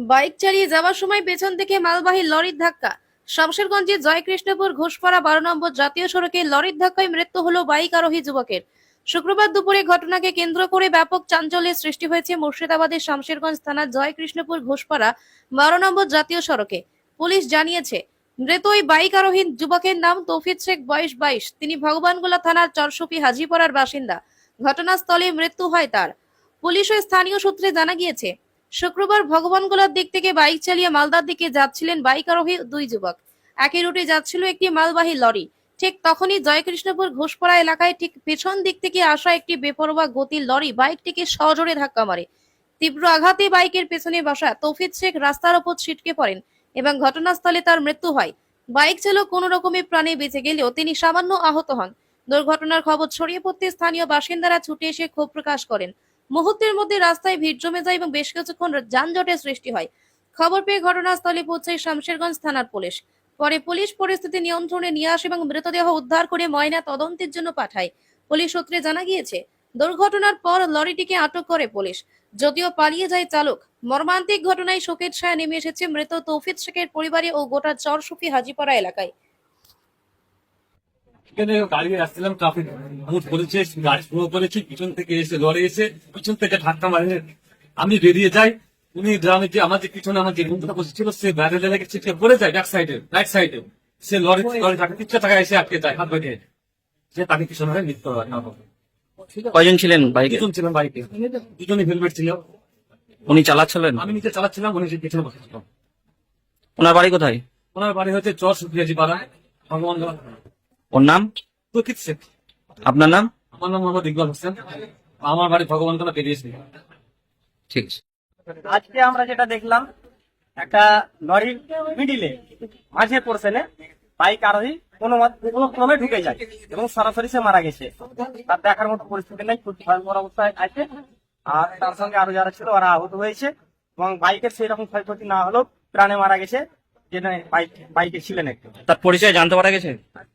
Bike চালিয়ে যাওয়ার সময় পেছন থেকে মালবাহী লরির ধাক্কা। শামশেরগঞ্জের জয়কৃষ্ণপুর ঘোষপাড়া বারো নম্বর জাতীয় সড়কে লরির ধাক্কায় মৃত্যু হলো বাইক আরোহী যুবকের। শুক্রবার দুপুরে ঘটনাকে কেন্দ্র করে ব্যাপক চাঞ্চল্যের সৃষ্টি হয়েছে মুর্শিদাবাদের শামশেরগঞ্জ থানার জয়কৃষ্ণপুর ঘোষপাড়া বারো নম্বর জাতীয় সড়কে। পুলিশ জানিয়েছে, মৃত ওই বাইক আরোহী যুবকের নাম তৌফিক শেখ, বয়স বাইশ। তিনি ভগবানগোলা থানার চরসপি হাজিপাড়ার বাসিন্দা। ঘটনাস্থলে মৃত্যু হয় তার। পুলিশ ও স্থানীয় সূত্রে জানা গিয়েছে শুক্রবার ভগবানগোলার দিক থেকে বাইক চালিয়ে মালদার দিকে যাচ্ছিলেন বাইক আরোহী দুই যুবক। একই রুটে যাচ্ছিল একটি মালবাহী লরি। ঠিক তখনই জয়কৃষ্ণপুর ঘোষপাড়া এলাকায় ঠিক পেছন দিক থেকে আসা একটি বেপরোয়া গতির লরি বাইকটিকে সজোরে ধাক্কা মারে। তীব্র আঘাতে বাইকের পেছনে বসা তৌফিক শেখ রাস্তার ওপর ছিটকে পড়েন এবং ঘটনাস্থলে তার মৃত্যু হয়। বাইক চালক কোনো রকমে প্রাণে বেঁচে গেলেও তিনি সামান্য আহত হন। দুর্ঘটনার খবর ছড়িয়ে পড়তে স্থানীয় বাসিন্দারা ছুটে এসে ক্ষোভ প্রকাশ করেন। মুহূর্তের মধ্যে রাস্তায় ভিড় জমে যায় এবং বেশ কিছুক্ষণ যানজটের সৃষ্টি হয়। খবর পেয়ে ঘটনাস্থলে পৌঁছায় শামশেরগঞ্জ থানার পুলিশ। পরে পুলিশ পরিস্থিতি নিয়ন্ত্রণে নিয়ে আসে এবং মৃতদেহ উদ্ধার করে ময়না তদন্তের জন্য পাঠায়। পুলিশ সূত্রে জানা গিয়েছে, দুর্ঘটনার পর লরিটিকে আটক করে পুলিশ। যদিও পালিয়ে যায় চালক, মর্মান্তিক ঘটনায় শোকের ছায়া নেমে এসেছে মৃত তৌফিক শেখের পরিবারে ও গোটা চরসুফি হাজিপাড়া এলাকায়। এখানে গাড়ি আসছিলাম ট্রাফিক করেছে গাড়ি স্লো করেছে পিছন থেকে এসে লড়ে এসে পিছন থেকে ধাক্কা মারে আমি বেরিয়ে যাই। উনি গ্রামে যে আমার যে পিছনে আমার যে বন্ধুটা বসেছিল সে ব্যারেলে লেগে ছিটকে পড়ে যায় ব্যাক সাইডে রাইট সাইডে সে লরি লরি ধাক্কা তিনশো টাকা এসে আটকে যায় হাত সে তাকে পিছনে হয়ে মৃত্যু হয়। কয়জন ছিলেন বাইকে? দুজন ছিলাম বাইকে। দুজনই হেলমেট ছিল। উনি চালাচ্ছিলেন? আমি নিচে চালাচ্ছিলাম উনি পিছনে বসেছিলাম ওনার বাড়ি কোথায়? ওনার বাড়ি হচ্ছে চর সুপ্রিয়াজি পাড়া ভগবান ওর নাম? প্রকৃত শেখ আপনার নাম? আমার নাম মোহাম্মদ ইকবাল হোসেন। আমার বাড়ি ভগবান তোলা বেরিয়েছি ঠিক আছে। আজকে আমরা যেটা দেখলাম একটা লরির মিডিলে মাঝে পোর্শনে বাইক আরোহী কোনো মত- কোনো ক্রমে ঢুকে যায় এবং সরাসরি সে মারা গেছে। তার দেখার মতো পরিস্থিতি নেই খুব ভয়ঙ্কর অবস্থায় আছে। আর তার সঙ্গে আরও যারা ছিল ওরা আহত হয়েছে এবং বাইকের সেই রকম ক্ষয়ক্ষতি না হলেও প্রাণে মারা গেছে। যেটা বাইক বাইকে ছিলেন একটু। তার পরিচয় জানতে পারা গেছে?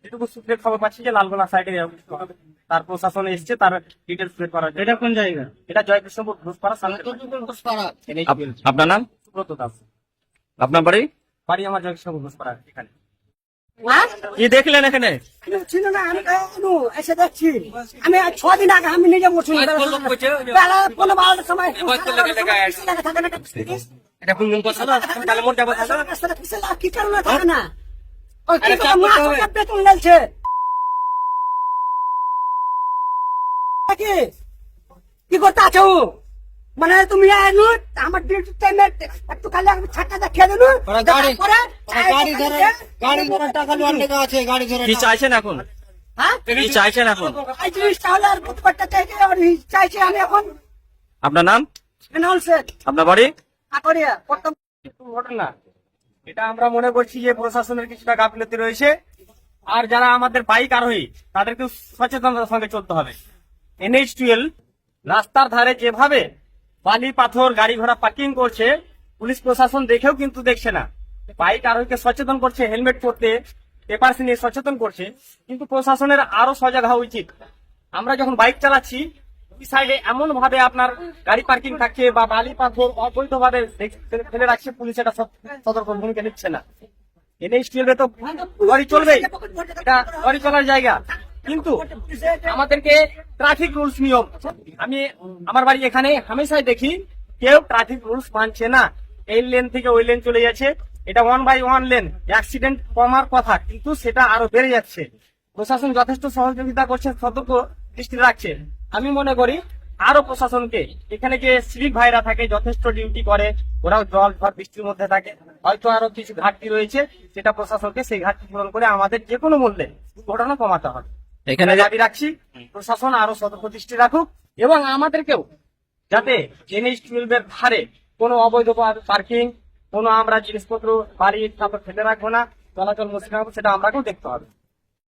এটুকু সূত্রে খবর পাচ্ছি যে লালগোলা সাইডে তার প্রশাসন এসছে তার ডিটেলস করার এটা কোন জায়গা? এটা জয়কৃষ্ণপুর ঘোষপাড়া আপনার নাম? সুব্রত দাস। আপনার বাড়ি? বাড়ি আমার জয়কৃষ্ণপুর ঘোষপাড়া এখানে। কি দেখলেন এখানে? ছিল না আমি এখনও এসে দেখছি। আমি আজ ছদিন আগে আমি নিজে বসছি বেলা পনেরো বারোটার সময় থাকে না এটা কোন কোন কথা? তাহলে যাব রাস্তাটা কিসে লাগ- কি কারণে থাকে না? ওই কি করে মাছ ওটা বেতন ঢালছে? কি? কি করতে আছো? মানে তুমি এনু আমার ডিউটি টাইমে একটু খালি আমি ছাটটা দেখিয়ে দেনু গাড়ি গাড়ি ধরে গাড়ি ধরে টাকা লোয়ার লেগে আছে গাড়ি ধরে কি চাইছেন এখন? হ্যাঁ? কি চাইছেন এখন? চাইছে আর এই চাইছি আমি এখন। আপনার নাম? আপনার বাড়ি? আকরিয়া প্রথম ঘটনা। এটা আমরা মনে করছি যে প্রশাসনের কিছুটা গাফিলতি রয়েছে। আর যারা আমাদের বাইক আরোহী তাদেরকে সচেতনতার সঙ্গে চলতে হবে। এনএইচ টুয়েলভ রাস্তার ধারে যেভাবে বালি পাথর, গাড়ি ঘোড়া পার্কিং করছে। পুলিশ প্রশাসন দেখেও কিন্তু দেখছে না। বাইক আরোহীকে সচেতন করছে, হেলমেট পরতে পেপারস নিয়ে সচেতন করছে। কিন্তু প্রশাসনের আরও সজাগ হওয়া উচিত। আমরা যখন বাইক চালাচ্ছি সাইডে এমন ভাবে আপনার গাড়ি পার্কিং থাকছে বা বালি, পাথর অবৈধ ভাবে ফেলে রাখছে, পুলিশ এটা সত- সতর্ক ভূমিকা নিচ্ছে না। এনএইচ টুয়েলভে তো গাড়ি চলবে। এটা গাড়ি চলার জায়গা। কিন্তু আমাদেরকে ট্রাফিক রুলস নিয়ম। আমি আমার বাড়ি এখানে হামেশাই দেখি, কেউ ট্রাফিক রুলস মানছে না। এই লেন থেকে ওই লেন চলে যাচ্ছে। এটা one by one lane accident কমার কথা, কিন্তু সেটা আরও বেড়ে যাচ্ছে। প্রশাসন যথেষ্ট সহযোগিতা করছে, সতর্ক দৃষ্টি রাখছে। আমি মনে করি, আরও প্রশাসনকে, এখানে যে সিভিক ভাইরা থাকে, যথেষ্ট ডিউটি করে, ওরাও জল, ঝড়, বৃষ্টির মধ্যে থাকে। হয়তো আরও কিছু ঘাটতি রয়েছে, সেটা প্রশাসনকে সেই ঘাটতি পূরণ করে আমাদের যে কোনো মূল্যে দুর্ঘটনা কমাতে হবে। এখানে দাবি রাখছি প্রশাসন আরও সতর্ক দৃষ্টি রাখুক এবং আমাদেরকেও যাতে জিনিস টুয়েলভের ধারে। কোনো অবৈধ পার্কিং কোনো আমরা জিনিসপত্র বাড়ি তারপর ফেলে রাখব না চলাচল মুসলিম সেটা আমরাকেও দেখতে হবে।